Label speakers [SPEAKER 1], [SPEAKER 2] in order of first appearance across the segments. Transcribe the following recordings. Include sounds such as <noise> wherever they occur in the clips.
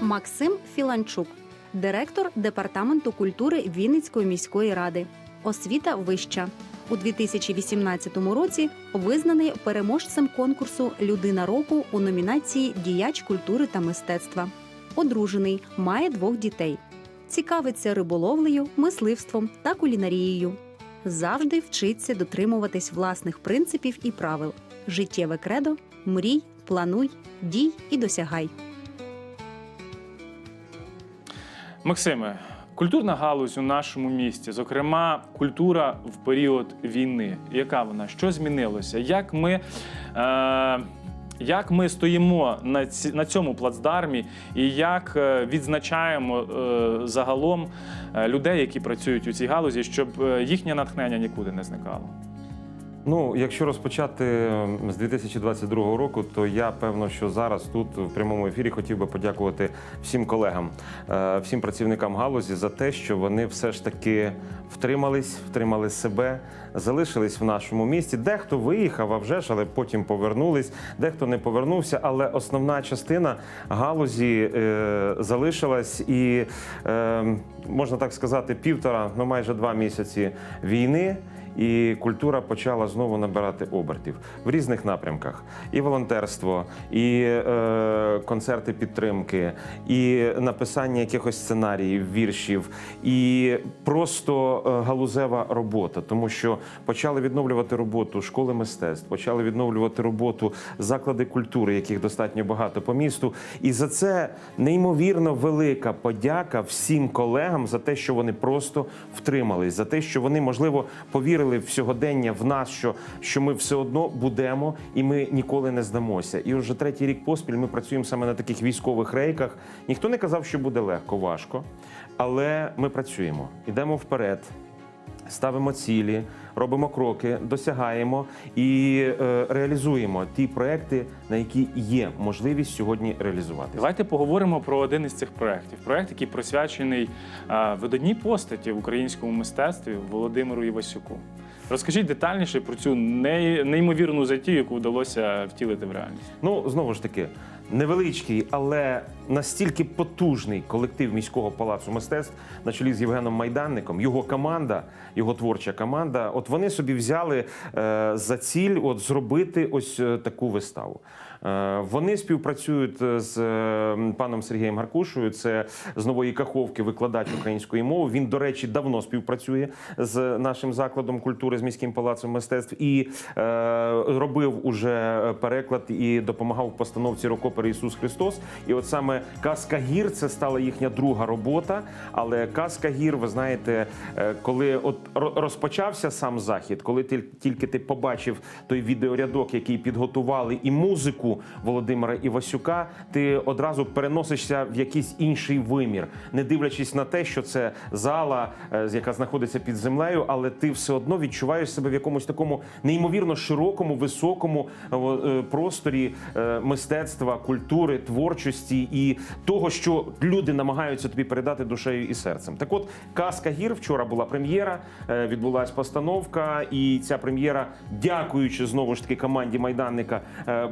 [SPEAKER 1] Максим Філанчук, директор департаменту культури Вінницької міської ради. Освіта вища. У 2018 році визнаний переможцем конкурсу Людина року у номінації Діяч культури та мистецтва. Одружений, має двох дітей. Цікавиться риболовлею, мисливством та кулінарією. Завжди вчиться дотримуватись власних принципів і правил. Життєве кредо мрій, плануй, дій і досягай.
[SPEAKER 2] Максиме, культурна галузь у нашому місті, зокрема, культура в період війни. Яка вона? Що змінилося? Як ми, е, як ми стоїмо на, ці, на цьому плацдармі, і як е, відзначаємо е, загалом е, людей, які працюють у цій галузі, щоб е, їхнє натхнення нікуди не зникало?
[SPEAKER 3] Ну, якщо розпочати з 2022 року, то я певно, що зараз тут в прямому ефірі хотів би подякувати всім колегам, е, всім працівникам галузі за те, що вони все ж таки втримались, втримали себе, залишились в нашому місті. Дехто виїхав, а вже ж, але потім повернулись, дехто не повернувся. Але основна частина галузі е, залишилась і е, можна так сказати, півтора, ну майже два місяці війни. І культура почала знову набирати обертів в різних напрямках: і волонтерство, і е, концерти підтримки, і написання якихось сценаріїв, віршів, і просто е, галузева робота, тому що почали відновлювати роботу школи мистецтв, почали відновлювати роботу заклади культури, яких достатньо багато по місту. І за це неймовірно велика подяка всім колегам за те, що вони просто втримались, за те, що вони можливо повірили в сьогодення в нас, що, що ми все одно будемо і ми ніколи не здамося. І вже третій рік поспіль ми працюємо саме на таких військових рейках. Ніхто не казав, що буде легко, важко, але ми працюємо, ідемо вперед. Ставимо цілі, робимо кроки, досягаємо і е, реалізуємо ті проекти, на які є можливість сьогодні реалізувати.
[SPEAKER 2] Давайте поговоримо про один із цих проєктів. Проєкт, який присвячений видатній постаті в українському мистецтві Володимиру Івасюку. Розкажіть детальніше про цю неймовірну затію, яку вдалося втілити в реальність.
[SPEAKER 3] Ну знову ж таки, невеличкий, але настільки потужний колектив міського палацу мистецтв на чолі з Євгеном Майданником, його команда, його творча команда. От вони собі взяли е, за ціль от зробити ось е, таку виставу. Е, Вони співпрацюють з е, паном Сергієм Гаркушою. Це з нової каховки викладач української мови. Він, до речі, давно співпрацює з нашим закладом культури з міським палацом мистецтв і е, робив уже переклад і допомагав в постановці рок-опери Ісус Христос. І от саме Казка гір це стала їхня друга робота. Але Казка гір, ви знаєте, е, коли от ро- розпочався сам захід, коли тільки ти побачив той відеорядок, який підготували, і музику Володимира Івасюка, ти одразу переносишся в якийсь інший вимір, не дивлячись на те, що це зала, е, яка знаходиться під землею, але ти все одно відчуваєш себе в якомусь такому неймовірно широкому, високому е, просторі е, мистецтва, культури, творчості і того, що люди намагаються тобі передати душею і серцем. Так, от казка гір вчора була прем'єра, відбулася постановка, і ця прем'єра, дякуючи знову ж таки команді майданника, е,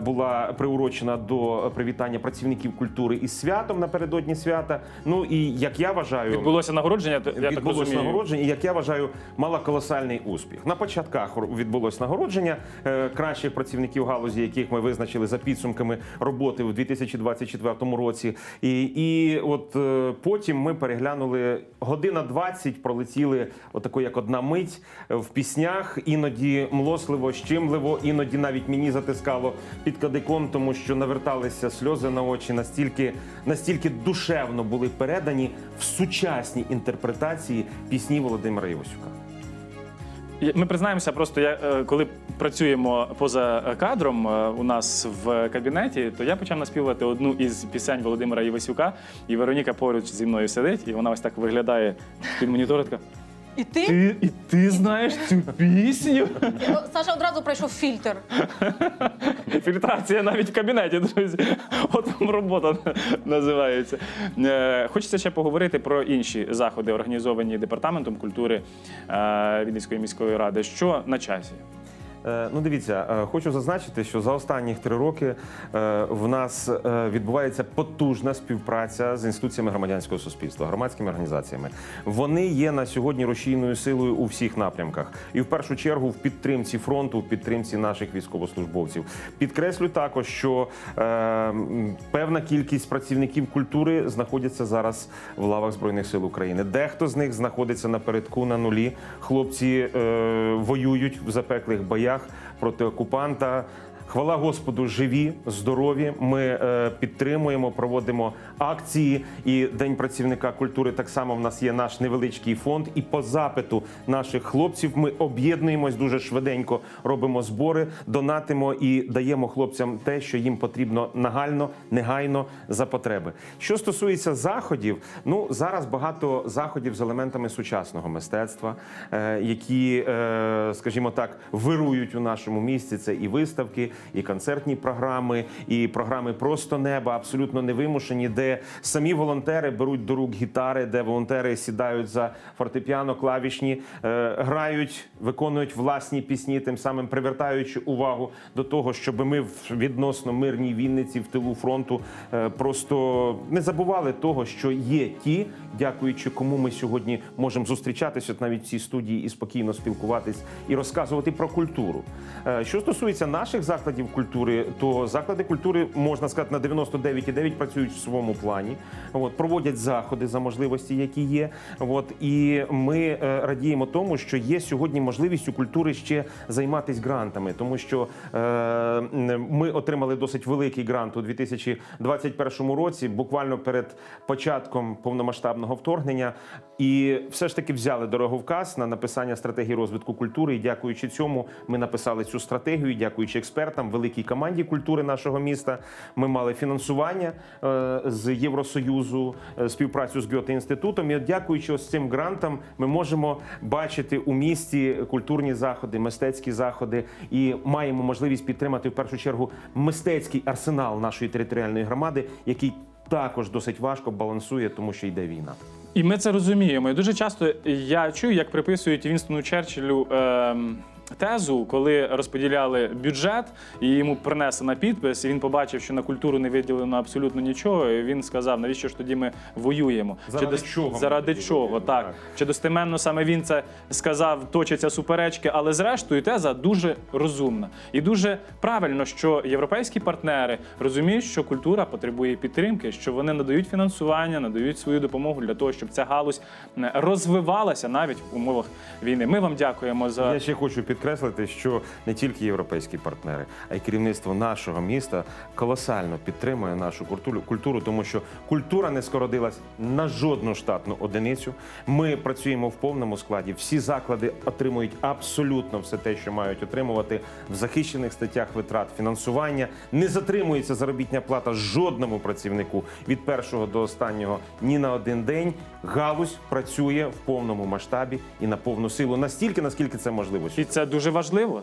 [SPEAKER 3] приурочена до привітання працівників культури із святом напередодні свята. Ну і як я вважаю,
[SPEAKER 2] Відбулося нагородження, я так розумію.
[SPEAKER 3] нагородження, і як я вважаю, мала колосальний успіх. На початках відбулось нагородження е, кращих працівників галузі, яких ми визначили за підсумками роботи в 2024 році. І, і от е, потім ми переглянули година 20, пролетіли отако, як одна мить е, в піснях. Іноді млосливо, щемливо, іноді навіть мені затискало під кадиком, тому що наверталися сльози на очі, настільки, настільки душевно були передані в сучасній інтерпретації пісні Володимира Івасюка.
[SPEAKER 2] Я- Ми признаємося, просто я е, коли працюємо поза кадром е, у нас в кабінеті, то я почав наспівати одну із пісень Володимира Івасюка, і Вероніка поруч зі мною сидить, і вона ось так виглядає під монітор. Така,
[SPEAKER 4] І ти?
[SPEAKER 2] ти і ти знаєш цю пісню?
[SPEAKER 4] Ну, Саша одразу пройшов фільтр. <laughs>
[SPEAKER 2] Фільтрація навіть в кабінеті, друзі. От вам робота називається. Е, Хочеться ще поговорити про інші заходи, організовані департаментом культури е, Вінницької міської ради. Що на часі?
[SPEAKER 3] Е, Ну, дивіться, е, хочу зазначити, що за останні три роки е, в нас відбувається потужна співпраця з інституціями громадянського суспільства, громадськими організаціями. Вони є на сьогодні рушійною силою у всіх напрямках, і в першу чергу в підтримці фронту, в підтримці наших військовослужбовців. Підкреслю також, що певна кількість працівників культури знаходяться зараз в лавах збройних сил України. Дехто з них знаходиться напередку на нулі. Хлопці воюють в запеклих боях проти окупанта. Хвала Господу, живі, здорові. Ми е, підтримуємо, проводимо акції. І День працівника культури так само в нас є наш невеличкий фонд. І по запиту наших хлопців ми об'єднуємось дуже швиденько, робимо збори, донатимо і даємо хлопцям те, що їм потрібно нагально, негайно за потреби. Що стосується заходів, ну зараз багато заходів з елементами сучасного мистецтва, е, які, е, скажімо так, вирують у нашому місті. Це і виставки, і концертні програми, і програми просто неба, абсолютно невимушені, де самі волонтери беруть до рук гітари, де волонтери сідають за фортепіано, клавішні, е, грають, виконують власні пісні, тим самим привертаючи увагу до того, щоб ми в відносно мирній Вінниці в тилу фронту е, просто не забували того, що є ті, дякуючи кому ми сьогодні можемо зустрічатися навіть в цій студії і спокійно спілкуватись і розказувати про культуру. Е, Що стосується наших закладів культури, то заклади культури можна сказати на 99,9 працюють в своєму плані. От проводять заходи за можливості, які є. От і ми е, радіємо тому, що є сьогодні можливість у культури ще займатися грантами, тому що е, ми отримали досить великий грант у 2021 році, буквально перед початком повномасштабного вторгнення. І все ж таки взяли дороговказ на написання стратегії розвитку культури. І дякуючи цьому, ми написали цю стратегію. Дякуючи експертам, великій команді культури нашого міста. Ми мали фінансування е, з Євросоюзу, е, співпрацю з Гьоте інститутом. І дякуючи ось цим грантам, ми можемо бачити у місті культурні заходи, мистецькі заходи, і маємо можливість підтримати в першу чергу мистецький арсенал нашої територіальної громади, який також досить важко балансує, тому що йде війна.
[SPEAKER 2] І ми це розуміємо. І дуже часто я чую, як приписують Вінстону Черчиллю ем, тезу, коли розподіляли бюджет, і йому принесли на підпис, і він побачив, що на культуру не виділено абсолютно нічого. І він сказав, навіщо ж тоді ми воюємо?
[SPEAKER 3] Заради
[SPEAKER 2] дос-
[SPEAKER 3] чого
[SPEAKER 2] Заради чого? Так.
[SPEAKER 3] Так.
[SPEAKER 2] Чи достеменно саме він це сказав, точаться суперечки, але зрештою теза дуже розумна і дуже правильно, що європейські партнери розуміють, що культура потребує підтримки, що вони надають фінансування, надають свою допомогу для того, щоб ця галузь розвивалася навіть в умовах війни. Ми вам дякуємо за
[SPEAKER 3] Я ще хочу підкреслити, що не тільки європейські партнери, а й керівництво нашого міста колосально підтримує нашу культуру, тому що культура не скородилась на жодну штатну одиницю. Ми працюємо в повному складі. Всі заклади отримують абсолютно все те, що мають отримувати в захищених статтях витрат фінансування. Не затримується заробітня плата жодному працівнику від першого до останнього ні на один день. Галузь працює в повному масштабі і на повну силу настільки, наскільки це можливо.
[SPEAKER 2] і це дуже важливо.